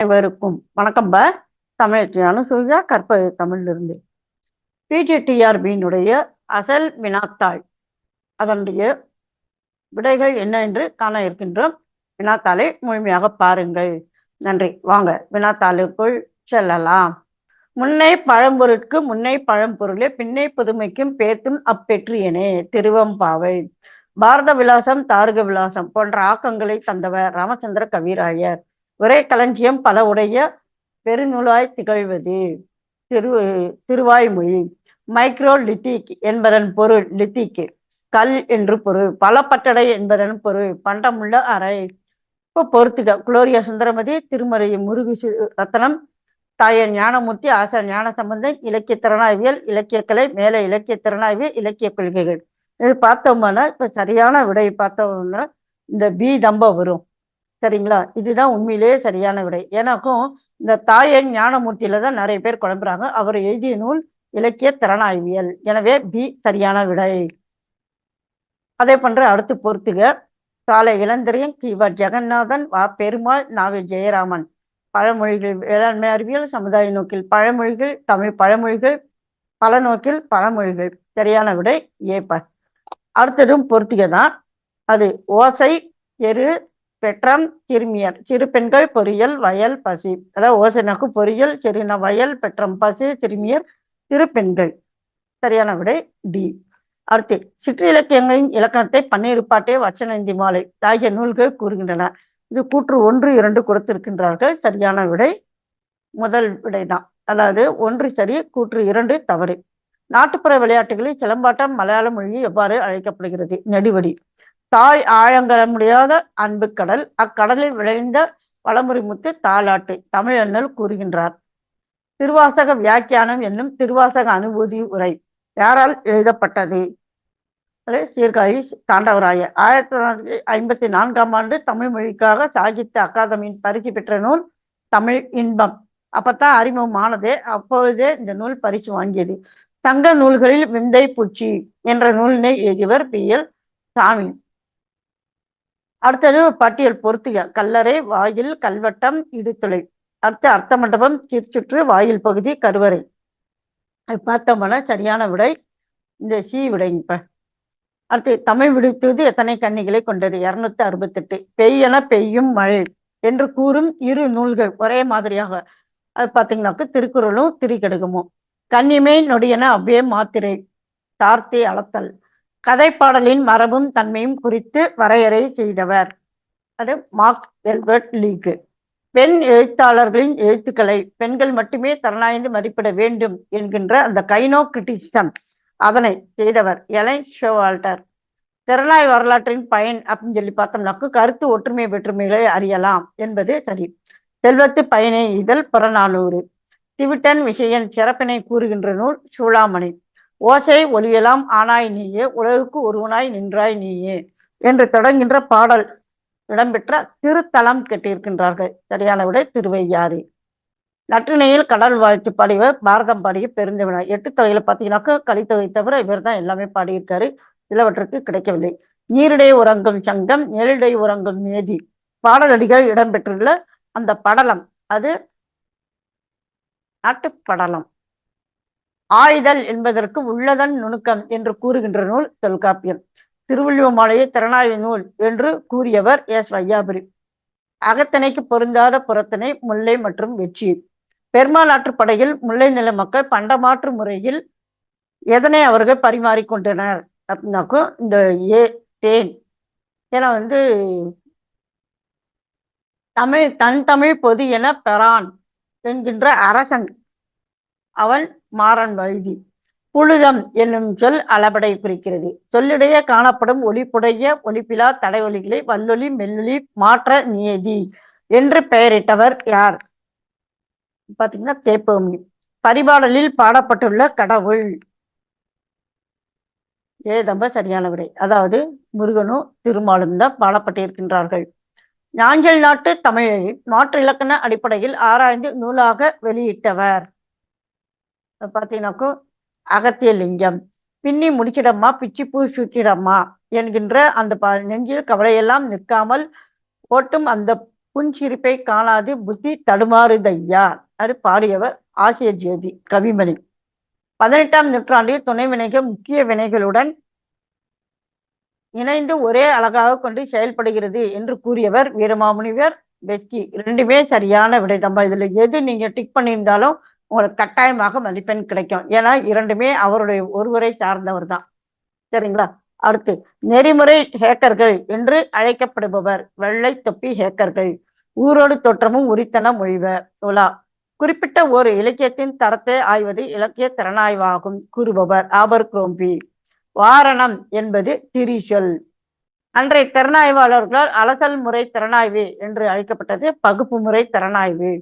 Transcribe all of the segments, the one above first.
அனைவருக்கும் வணக்கம் ப. தமிழ் அனுசூயா கற்பக தமிழிலிருந்து. பிஜிடிஆர்பியினுடைய அசல் வினாத்தாள். அதனுடைய விடைகள் என்ன என்று காண இருக்கின்றோம். வினாத்தாளை முழுமையாக பாருங்கள். நன்றி. வாங்க வினாத்தாளுக்குள் செல்லலாம். முன்னை பழம்பொருட்கு முன்னை பழம்பொருளே பின்னை புதுமைக்கும் பேத்தும் அப்பெற்றியனே திருவம்பாவை. பாரத விலாசம் தாரக விலாசம் போன்ற ஆக்கங்களை தந்தவர் ராமச்சந்திர கவிராயர். ஒரே களஞ்சியம் பல உடைய பெருநூலாய் திகழ்வது. திரு திருவாய்மொழி மைக்ரோ லித்திக் என்பதன் பொருள் லித்திக் கல் என்று பொருள் பலப்பட்டடை என்பதன் பொருள் பண்டமுள்ள அறை. இப்போ பொறுத்துக குளோரியா சுந்தரமதி திருமறை முருகு ரத்னம் தாயர் ஞானமூர்த்தி ஆசா ஞான சம்பந்தம் இலக்கிய திறனாய்வியல் இலக்கியக்கலை மேல இலக்கிய திறனாய்வியல் இலக்கிய கொள்கைகள். இது பார்த்தோம்னா இப்போ சரியான விடை பார்த்தோம்னா இந்த பி தம்ப வரும். சரிங்களா? இதுதான் உண்மையிலேயே சரியான விடை. எனக்கும் இந்த தாயன் ஞானமூர்த்தியில தான் நிறைய பேர் குழம்புறாங்க. அவர் எழுதிய நூல் இலக்கிய திறனாய்வியல். எனவே பி சரியான விடை. அதே போன்ற அடுத்து பொறுத்துக. சாலை இளந்திரையன் கிவ ஜெகநாதன் வா. பெருமாள் நாவி ஜெயராமன். பழமொழிகள் வேளாண்மை அறிவியல் சமுதாய நோக்கில் பழமொழிகள் தமிழ் பழமொழிகள் பல நோக்கில் பழமொழிகள். சரியான விடை ஏப்ப அடுத்ததும் பொறுத்துக தான் அது ஓசை எரு பெற்றம் சிறுமியர் சிறு பெண்கள் பொறியியல் வயல் பசி. அதாவது ஓசைனாக்கு பொறியியல் சிறின வயல் பெற்றம் பசி சிறுமியர் சிறு பெண்கள். சரியான விடை டி. அடுத்து சிற்றிலக்கியங்களின் இலக்கணத்தை பன்னிருப்பாட்டே வச்சனந்தி மாலை. ஆகிய நூல்கள் கூறுகின்றன. இது கூற்று ஒன்று இரண்டு கொடுத்திருக்கின்றார்கள். சரியான விடை முதல் விடை தான் அதாவது ஒன்று சரி கூற்று இரண்டு தவறு. நாட்டுப்புற விளையாட்டுகளில் சிலம்பாட்டம் மலையாள மொழி எவ்வாறு அழைக்கப்படுகிறது? நெடுவடி. தாய் ஆழங்கர முடியாத அன்பு கடல் அக்கடலில் விளைந்த வளமுறை முத்து தாலாட்டு தமிழண்ணல் கூறுகின்றார். திருவாசக வியாக்கியானம் என்னும் திருவாசக அனுபூதி உரை யாரால் எழுதப்பட்டது? சீர்காழி தாண்டவராய. ஆயிரத்தி தொள்ளாயிரத்தி ஐம்பத்தி நான்காம் ஆண்டு தமிழ் மொழிக்காக சாகித்ய அகாதமியின் பரிசு பெற்ற நூல் தமிழ் இன்பம். அப்பத்தான் அறிமுகமானதே அப்பொழுதே இந்த நூல் பரிசு வாங்கியது. சங்க நூல்களில் விந்தை பூச்சி என்ற நூலினை எழுதியவர் பி எல் சாமி. அடுத்தது பட்டியல் பொறுத்துக கல்லறை வாயில் கல்வட்டம் இடுத்துளை. அடுத்து அர்த்த மண்டபம் திருச்சுற்று வாயில் பகுதி கருவறை. பார்த்தோம்னா சரியான விடை. இந்த சி விடை இப்ப. அடுத்து தமிழ் விடுத்தது எத்தனை கன்னிகளை கொண்டது? இருநூத்தி அறுபத்தெட்டு பெய்யென பெய்யும் மழை என்று கூறும் இரு நூல்கள் ஒரே மாதிரியாக. அது பார்த்தீங்கன்னாக்க திருக்குறளும் திரிகடுகமும். கன்னிமை நொடியன அவ்வே மாத்திரை. தார்த்தி அளத்தல். கதைப்பாடலின் மரபும் தன்மையும் குறித்து வரையறை செய்தவர். அது மார்க் எல்பர்ட் லீக் பெண் எழுத்தாளர்களின் எழுத்துக்களை பெண்கள் மட்டுமே தரணாய்ந்து மதிப்பிட வேண்டும் என்கின்ற அந்த கைனோ கிரிட்டிசம் அதனை செய்தவர் எலை ஷோவால்டர். திறனாய் வரலாற்றின் பயன் அப்படின்னு சொல்லி பார்த்தோம்னாக்கு கருத்து ஒற்றுமை வேற்றுமைகளை அறியலாம் என்பது சரி. செல்வத்து பயனை இதழ் புறநானூறு. திவிட்டன் விஷயன் சிறப்பினை கூறுகின்ற நூல் சூளாமணி. ஓசை ஒலியலாம் ஆனாய் நீயே உலகுக்கு ஒருவனாய் நின்றாய் நீயே என்று தொடங்குகின்ற பாடல் இடம்பெற்ற திருத்தலம் கட்டியிருக்கின்றார்கள். சரியான விட திருவையாறு. நற்றினையில் கடல் வாழ்த்து பாடியவர் பாரதம் பாடிய பெருந்தவினார் எட்டு தொகையில பார்த்தீங்கன்னாக்கா கலித்தொகை தவிர இவர் தான் எல்லாமே பாடியிருக்காரு. சிலவற்றுக்கு கிடைக்கவில்லை. நீரிடை உறங்கும் சங்கம் நெலிடை உறங்கும் மேதி பாடலடிகள் இடம்பெற்றுள்ள அந்த படலம். அது நாட்டுப்படலம் ஆயுதல் என்பதற்கு உள்ளதன் நுணுக்கம் என்று கூறுகின்ற நூல் தொல்காப்பியம். திருவள்ளுவமாலையை திறனாய்வு நூல் என்று கூறியவர் எஸ். வையாபுரி. அகத்தனைக்கு பொருந்தாத புறத்தனை முல்லை மற்றும் வெற்றி. பெருமாள் ஆற்றுப்படையில் முல்லை நில மக்கள் பண்டமாற்று முறையில் எதனை அவர்கள் பரிமாறிக்கொண்டனர் அப்படின்னாக்கும் இந்த ஏ. தேன். ஏன்னா வந்து தமிழ் தன் தமிழ் பொது என பெறான் என்கின்ற அரசன். அவன் மாறன் வழுதி புழுதம் என்னும் சொல் அளபடை குறிக்கிறது. சொல்லிடையே காணப்படும் ஒளிப்புடைய ஒளிப்பிலா தடை ஒலிகளை வல்லொலி மெல்லொலி மாற்ற நியதி என்று பெயரிட்டவர் யார்? பாத்தீங்கன்னா தேப்பமி பரிபாடலில் பாடப்பட்டுள்ள கடவுள். ஏதம்ப சரியான விடை. அதாவது முருகனும் திருமாலும் தான் பாடப்பட்டிருக்கின்றார்கள். ஞாஞ்சல் நாட்டு தமிழை மாற்று இலக்கண அடிப்படையில் ஆராய்ந்து நூலாக வெளியிட்டவர். பார்த்தீங்கன்னாக்கோ அகத்திய லிங்கம். பின்னி முடிச்சிடம்மா பிச்சி பூ சுற்றிடம்மா என்கின்ற அந்த ப நெஞ்சில் கவலையெல்லாம் நிற்காமல் ஓட்டும் அந்த புன்சிரிப்பை காணாது புத்தி தடுமாறுதையா? அது பாடியவர் ஆசிய ஜோதி கவிமணி. பதினெட்டாம் நூற்றாண்டில் துணை வினைகள் முக்கிய வினைகளுடன் இணைந்து ஒரே அழகாக கொண்டு செயல்படுகிறது என்று கூறியவர் வீரமாமுனிவர் வெற்றி. ரெண்டுமே சரியான விடை. நம்ம இதுல எது நீங்க டிக் பண்ணியிருந்தாலும் உங்களுக்கு கட்டாயமாக மதிப்பெண் கிடைக்கும். ஏன்னா இரண்டுமே அவருடைய ஒருவரை சார்ந்தவர் தான். சரிங்களா? அடுத்து நெறிமுறை ஹேக்கர்கள் என்று அழைக்கப்படுபவர் வெள்ளை தொப்பி ஹேக்கர்கள். ஊரோடு தோற்றமும் உரித்தன மொழிவ உலா. குறிப்பிட்ட ஒரு இலக்கியத்தின் தரத்தை ஆய்வது இலக்கிய திறனாய்வாகும் கூறுபவர் ஆபர் குரோம்பி. வாரணம் என்பது திரிசொல். அன்றைய திறனாய்வாளர்களால் அலசல் முறை திறனாய்வு என்று அழைக்கப்பட்டது பகுப்பு முறை திறனாய்வு.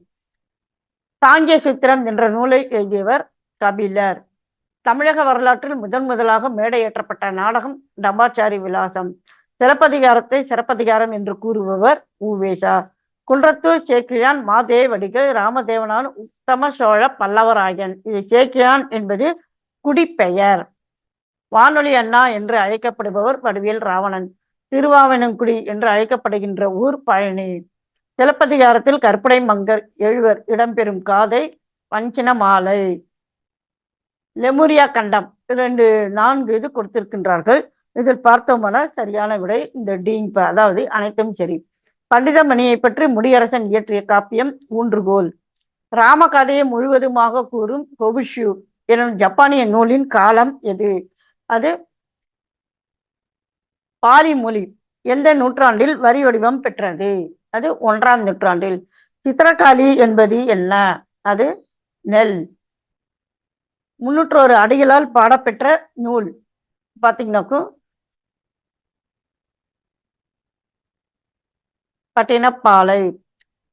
சாங்கிய சித்திரம் என்ற நூலை எழுதியவர் கபிலர். தமிழக வரலாற்றில் முதன் முதலாக மேடையேற்றப்பட்ட நாடகம் தம்பாச்சாரி விலாசம். சிறப்பதிகாரத்தை சிறப்பதிகாரம் என்று கூறுபவர் உவேசா குன்றத்தூர் சேக்கிழான் மாதேவடிகள் ராமதேவனான் உத்தம சோழ பல்லவராயன். இது சேக்கிழான் என்பது குடிப்பெயர். வானொலி அண்ணா என்று அழைக்கப்படுபவர் வடிவேல் ராவணன். திருவாவணங்குடி என்று அழைக்கப்படுகின்ற ஊர் பழனி. சிலப்பதிகாரத்தில் கற்பனை மங்கர் எழுவர் இடம்பெறும் காதை வஞ்சன மாலை லெமுரியா கண்டம் ரெண்டு நான்கு இது கொடுத்திருக்கின்றார்கள். இதில் பார்த்தோம்னா சரியான விடை இந்த டீங் அதாவது அனைத்தும் சரி. பண்டிதமணியை பற்றி முடியரசன் இயற்றிய காப்பியம் ஊன்றுகோல். ராமகதையை முழுவதுமாக கூறும் கொபுஷு எனும் ஜப்பானிய நூலின் காலம் எது? அது பாலி மொழி எந்த நூற்றாண்டில் வரி வடிவம் பெற்றது? அது ஒன்றாம் நூற்றாண்டில். சித்திரகாளி என்பது என்ன? அது நெல். முன்னூற்றோரு அடிகளால் பாடப்பெற்ற நூல். பார்த்தீங்கன்னாக்கும் பட்டினப்பாலை.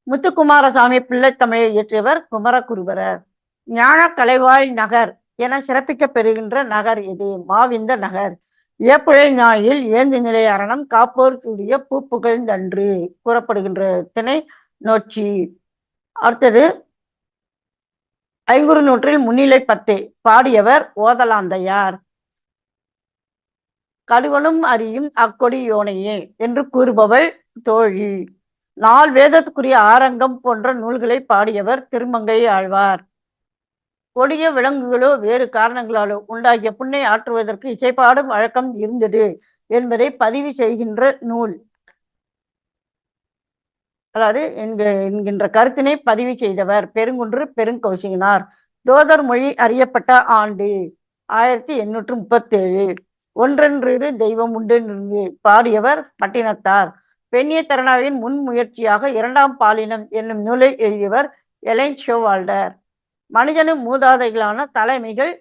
முத்துக்குமாரசாமி பிள்ளை தமிழை இயற்றியவர் குமரகுருபரர் ஞான கலைவாய் நகர் என சிறப்பிக்கப் பெறுகின்ற நகர் இது மாவிந்த நகர். ஏப்ரல் ஞாயில் ஏந்து நிலை அரணம் காப்போர் கூடிய பூப்புகழ்ந்தன்று கூறப்படுகின்ற திணை நோச்சி அடுத்தது ஐங்குறு நூற்றில் முன்னிலை பத்தே பாடியவர் ஓதலாந்தையார். கடுவனும் அறியும் அக்கொடி யோனையே என்று கூறுபவள் தோழி. நால் வேதத்துக்குரிய ஆரங்கம் போன்ற நூல்களை பாடியவர் திருமங்கை ஆழ்வார். கொடிய விலங்குகளோ வேறு காரணங்களாலோ உண்டாகிய புண்ணை ஆற்றுவதற்கு இசைப்பாடும் வழக்கம் இருந்தது என்பதை பதிவு செய்கின்ற நூல். அதாவது என்கின்ற கருத்தினை பதிவு செய்தவர் பெருங்குன்று பெருங்கௌசிகனார். தோதர் மொழி அறியப்பட்ட ஆண்டு ஆயிரத்தி எண்ணூற்று முப்பத்தேழு. ஒன்றென்று தெய்வம் உண்டு பாடியவர் பட்டினத்தார். பெண்ணிய தரணாவின் முன்முயற்சியாக இரண்டாம் பாலினம் என்னும் நூலை எழுதியவர் எலைன் ஷோவால்டர். மனிதனும் மூதாதைகளான தலைமைகள்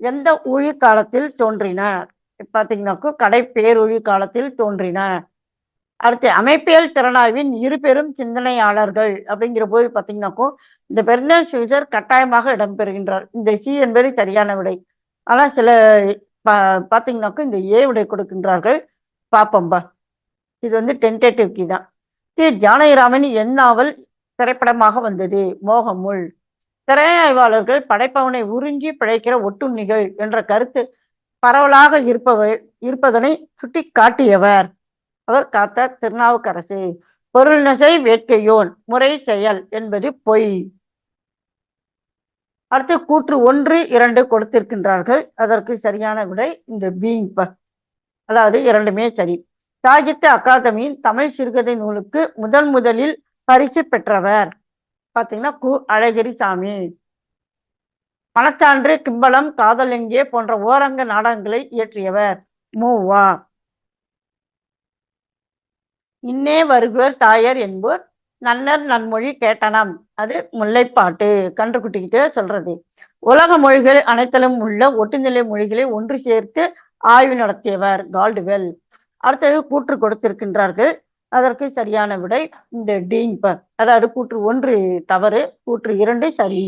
எந்த ஊழி காலத்தில் தோன்றின? பார்த்தீங்கன்னாக்கோ கடை பேரொழி காலத்தில் தோன்றின. அடுத்து அமைப்பியல் திறனாய்வின் இரு பெரும் சிந்தனையாளர்கள் அப்படிங்கிற போது பார்த்தீங்கன்னாக்கோ இந்த பெர்னர் ஷூசர் கட்டாயமாக இடம்பெறுகின்றார். இந்த சி என்பது சரியான விடை. ஆனால் சில பா பார்த்தீங்கன்னாக்கோ இந்த ஏ விடை கொடுக்கின்றார்கள். பாப்பம்பா இது வந்து டென்டேட்டிவ் கீ தான். தி ஜானகிராமன் என் நாவல் திரைப்படமாக வந்தது. மோகமுள். திரையாய்வாளர்கள் படைப்பவனை உறிஞ்சி பிழைக்கிற ஒட்டுண்ணிகள் என்ற கருத்து பரவலாக இருப்பவை இருப்பதனை சுட்டி காட்டியவர் அவர் காத்த திருநாவுக்கரசு பொருள் நசை வேட்கையோன் முறை செயல் என்பது பொய். அடுத்து கூற்று ஒன்று இரண்டு கொடுத்திருக்கின்றார்கள். அதற்கு சரியான விடை இந்த பீங் அதாவது இரண்டுமே சரி. சாகித்ய அகாதமியின் தமிழ் சிறுகதை நூலுக்கு முதன் முதலில் பரிசு பெற்றவர். பார்த்தீங்கன்னா கு அழகிரி சாமி மனச்சான்று கிம்பளம் காதலிங்கே போன்ற ஓரங்க நாடகங்களை இயற்றியவர் மூவா இன்னே வருகுவர் தாயர் என்போர் நன்னர் நன்மொழி கேட்டனம். அது முல்லைப்பாட்டு கன்றுக்குட்டிக்கிட்டே சொல்றது. உலக மொழிகள் அனைத்திலும் உள்ள ஒட்டுநிலை மொழிகளை ஒன்று சேர்த்து ஆய்வு நடத்தியவர் கால்டுவெல். அடுத்தது கூற்று கொடுத்திருக்கின்றார்கள். அதற்கு சரியான விடை இந்த டீங்பர் அதாவது கூற்று ஒன்று தவறு கூற்று இரண்டு சரி.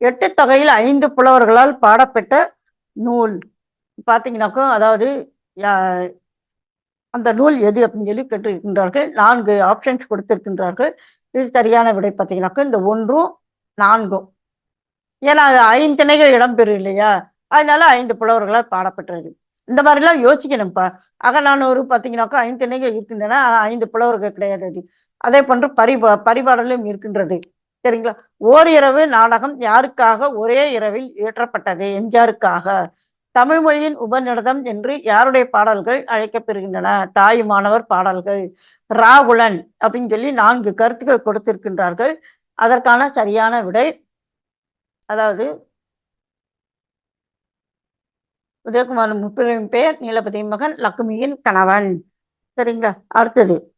எட்டு தொகையில் ஐந்து புலவர்களால் பாடப்பட்ட நூல். பார்த்தீங்கன்னாக்கோ அதாவது அந்த நூல் எது அப்படின்னு சொல்லி கேட்டிருக்கின்றார்கள். நான்கு ஆப்ஷன்ஸ் கொடுத்திருக்கின்றார்கள். இது சரியான விடை பார்த்தீங்கன்னாக்கா இந்த ஒன்றும் நான்கும் ஏன்னா அது ஐந்திணைகள் இடம்பெறும் இல்லையா? அதனால ஐந்து புலவர்களால் பாடப்பட்டது இந்த மாதிரிலாம் யோசிக்கணும்ப்பா. அகநானூறு பார்த்தீங்கன்னாக்கா ஐந்து திணைகள் இருக்கின்றன. ஐந்து புலவர்கள் கிடையாது. அது அதே போன்று பரிபா பரிபாடலும் இருக்கின்றது. சரிங்களா? ஓரிரவு நாடகம் யாருக்காக ஒரே இரவில் இயற்றப்பட்டது? எம்ஜிஆருக்காக. தமிழ்மொழியின் உபநிடதம் என்று யாருடைய பாடல்கள் அழைக்கப்பெறுகின்றன? தாயுமானவர் பாடல்கள். ராகுலன் அப்படின்னு சொல்லி நான்கு கருத்துக்கள் கொடுத்திருக்கின்றார்கள். அதற்கான சரியான விடை அதாவது உதயகுமார் முப்பெரும் பெயர் நீலபதி மகன் லக்ஷ்மியின் கணவன். சரிங்களா? அடுத்தது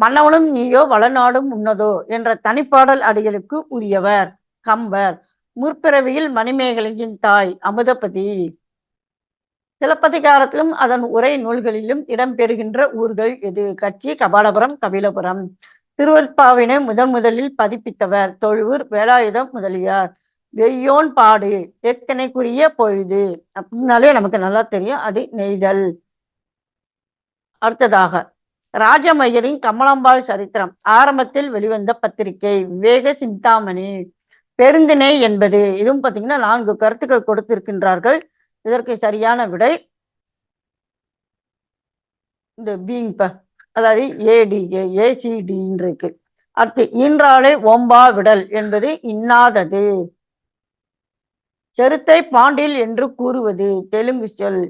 மன்னவனும் நீயோ வளநாடும் உன்னதோ என்ற தனிப்பாடல் அடிகளுக்கு உரியவர் கம்பர். முற்பிறவியில் மணிமேகலையின் தாய் அமுதபதி. சிலப்பதிகாரத்திலும் அதன் உரை நூல்களிலும் இடம்பெறுகின்ற ஊர்கள் எது? கட்சி கபாலபுரம் கபிலபுரம். திருவற்பாவினை முதன் முதலில் பதிப்பித்தவர் தொழுவூர் வேலாயுதம் முதலியார். வெய்யோன் பாடு எத்தனைக்குரிய பொழுது? அப்படின்னாலே நமக்கு நல்லா தெரியும். அது நெய்தல். அடுத்ததாக ராஜமையரின் கமலாம்பாள் சரித்திரம். ஆரம்பத்தில் வெளிவந்த பத்திரிகை. விவேக சிந்தாமணி. பெருந்திணை என்பது இதுவும் பார்த்தீங்கன்னா நான்கு கருத்துக்கள் கொடுத்திருக்கின்றார்கள். இதற்கு சரியான விடை இந்த பீங் ப அதாவது ஏடி ஏசிடின்னு இருக்கு அடுத்து ஈன்றாளை ஓம்பா விடல் என்பது இன்னாதது. செருத்தை பாண்டில் என்று கூறுவது. தெலுங்கு சொல்.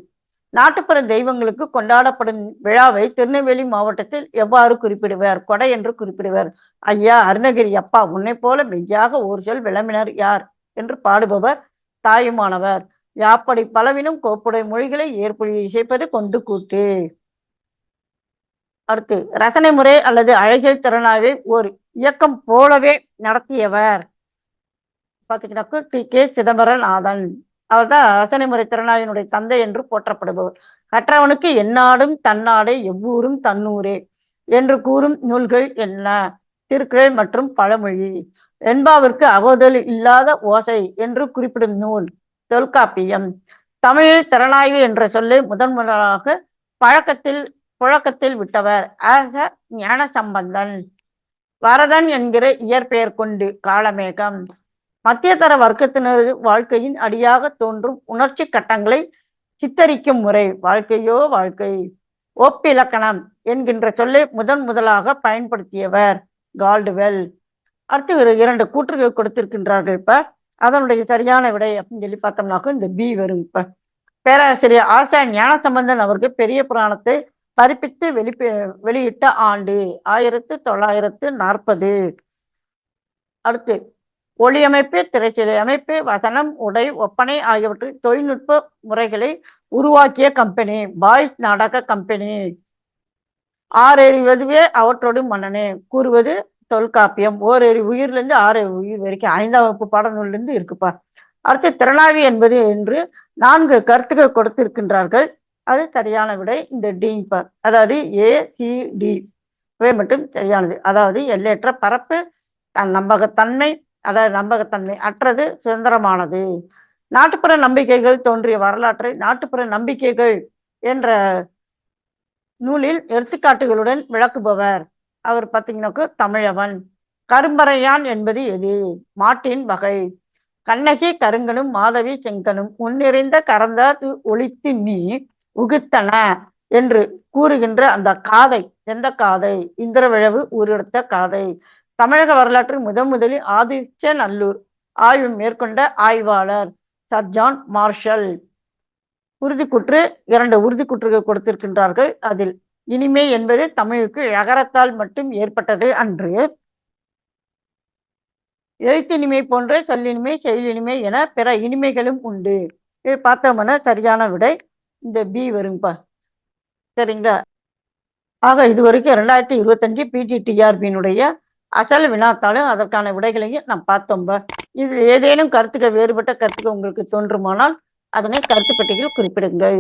நாட்டுப்புற தெய்வங்களுக்கு கொண்டாடப்படும் விழாவை திருநெல்வேலி மாவட்டத்தில் எவ்வாறு குறிப்பிடுவர்? கொடை என்று குறிப்பிடுவர். ஐயா அருணகிரி அப்பா உன்னை போல மெய்யாக ஒரு சொல் விளம்பினர் யார்? என்று பாடுபவர் தாயுமானவர். யாப்படி பலவினும் கோப்புடை மொழிகளை ஏற்பொழி இசைப்பது கொண்டு கூட்டு அடுத்து ரசனை முறை அல்லது அழகியல் திறனாய்வை ஒரு இயக்கம் போலவே நடத்தியவர். பார்த்தீங்கன்னா டி கே சிதம்பரநாதன் அவர் தான் முறை திறனாய்வினுடைய தந்தை என்று போற்றப்படுபவர். கற்றவனுக்கு எந்நாடும் தன்னாடே எவ்வூரும் தன்னூரே என்று கூறும் நூல்கள் என்ன? திருக்குறள் மற்றும் பழமொழி. என்பாவிற்கு அவதல் இல்லாத ஓசை என்று குறிப்பிடும் நூல் தொல்காப்பியம். தமிழில் திறனாய்வு என்ற சொல்லை முதன் முதலாக பழக்கத்தில் புழக்கத்தில் விட்டவர். ஆக ஞான சம்பந்தன் வரதன் என்கிற இயற்பெயர் கொண்டு காலமேகம். மத்தியதர வர்க்கத்தினரது வாழ்க்கையின் அடியாக தோன்றும் உணர்ச்சி கட்டங்களை சித்தரிக்கும் முறை. வாழ்க்கையோ வாழ்க்கை ஒப்பிலக்கணம் என்கின்ற சொல்லை முதன் முதலாக பயன்படுத்தியவர் கால்டுவெல். அடுத்து ஒரு இரண்டு கூற்றுகள் கொடுத்திருக்கின்றார்கள் இப்ப. அதனுடைய சரியான விடை அப்படின்னு சொல்லி பார்த்தோம்னாக்க இந்த பி வரும் இப்ப. பேராசிரியர் ஆசா ஞானசம்பந்தன் அவர்கள் பெரிய புராணத்தை பதிப்பித்து வெளி வெளியிட்ட ஆண்டு ஆயிரத்து தொள்ளாயிரத்து நாற்பது. அடுத்து ஒளியமைப்பு திரைச்சிலை அமைப்பு வசனம் உடை ஒப்பனை ஆகியவற்றில் தொழில்நுட்ப முறைகளை உருவாக்கிய கம்பெனி பாய்ஸ் நாடக கம்பெனி ஆறறிவதுவே அவற்றோடு மன்னனே கூறுவது தொல்காப்பியம். ஓரேறி உயிர்லேருந்து ஆறு உயிர் வரைக்கும் ஐந்தாம் வகுப்பு பாடநூலிருந்து இருக்குப்பா. அடுத்து திறனாய்வு என்பது என்று நான்கு கருத்துக்கள் கொடுத்திருக்கின்றார்கள். அது சரியான விடை. இந்த டிப்பா அதாவது ஏ சி டி இவை மட்டும் சரியானது. அதாவது எல்லையற்ற பரப்பு நம்பகத்தன்மை அதாவது நம்பகத்தன்மை அற்றது சுதந்திரமானது. நாட்டுப்புற நம்பிக்கைகள் தோன்றிய வரலாற்றை நாட்டுப்புற நம்பிக்கைகள் என்ற நூலில் எடுத்துக்காட்டுகளுடன் விளக்குபவர். அவர் பார்த்தீங்கன்னாக்கு தமிழவன். கரும்பறையான் என்பது எது? மாட்டின் வகை. கண்ணகி கருங்கனும் மாதவி செங்கனும் முன்னிறைந்த கரந்த ஒழித்து நீ உகுத்தன என்று கூறுகின்ற அந்த காதை. எந்த காதை? இந்திரவிழவு ஊரெடுத்த காதை. தமிழக வரலாற்றில் முதன் முதலில் ஆதிச்ச நல்லூர் ஆய்வு மேற்கொண்ட ஆய்வாளர் சர் ஜான் மார்ஷல். உறுதிக்குற்று இரண்டு உறுதிக்குற்றுகள் கொடுத்திருக்கின்றார்கள். அதில் இனிமை என்பது தமிழுக்கு எகரத்தால் மட்டும் ஏற்பட்டது அன்று. எழுத்தினிமை போன்ற சொல்லினிமை செயலினிமை என பிற இனிமைகளும் உண்டு. இது பார்த்தோம்னா சரியான விடை இந்த பி வருங்கப்பா சரிங்களா? ஆக இது வரைக்கும் ரெண்டாயிரத்தி இருபத்தஞ்சு பிஜிடிஆர்பியினுடைய அசல் வினாத்தாலும் அதற்கான விடைகளையும் நாம் பார்த்தோம்பா இது ஏதேனும் கருத்துக்கள் வேறுபட்ட கருத்துக்கள் உங்களுக்கு தோன்றுமானால் அதனை கருத்து பெட்டியில் குறிப்பிடுங்கள்.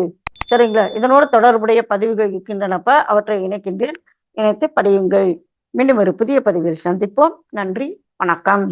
சரிங்களா? இதனோடு தொடர்புடைய பதிவுகள் இருக்கின்றனப்ப அவற்றை இணைக்கின்றேன் இணைத்து படியுங்கள். மீண்டும் ஒரு புதிய பதிவில் சந்திப்போம். நன்றி வணக்கம்.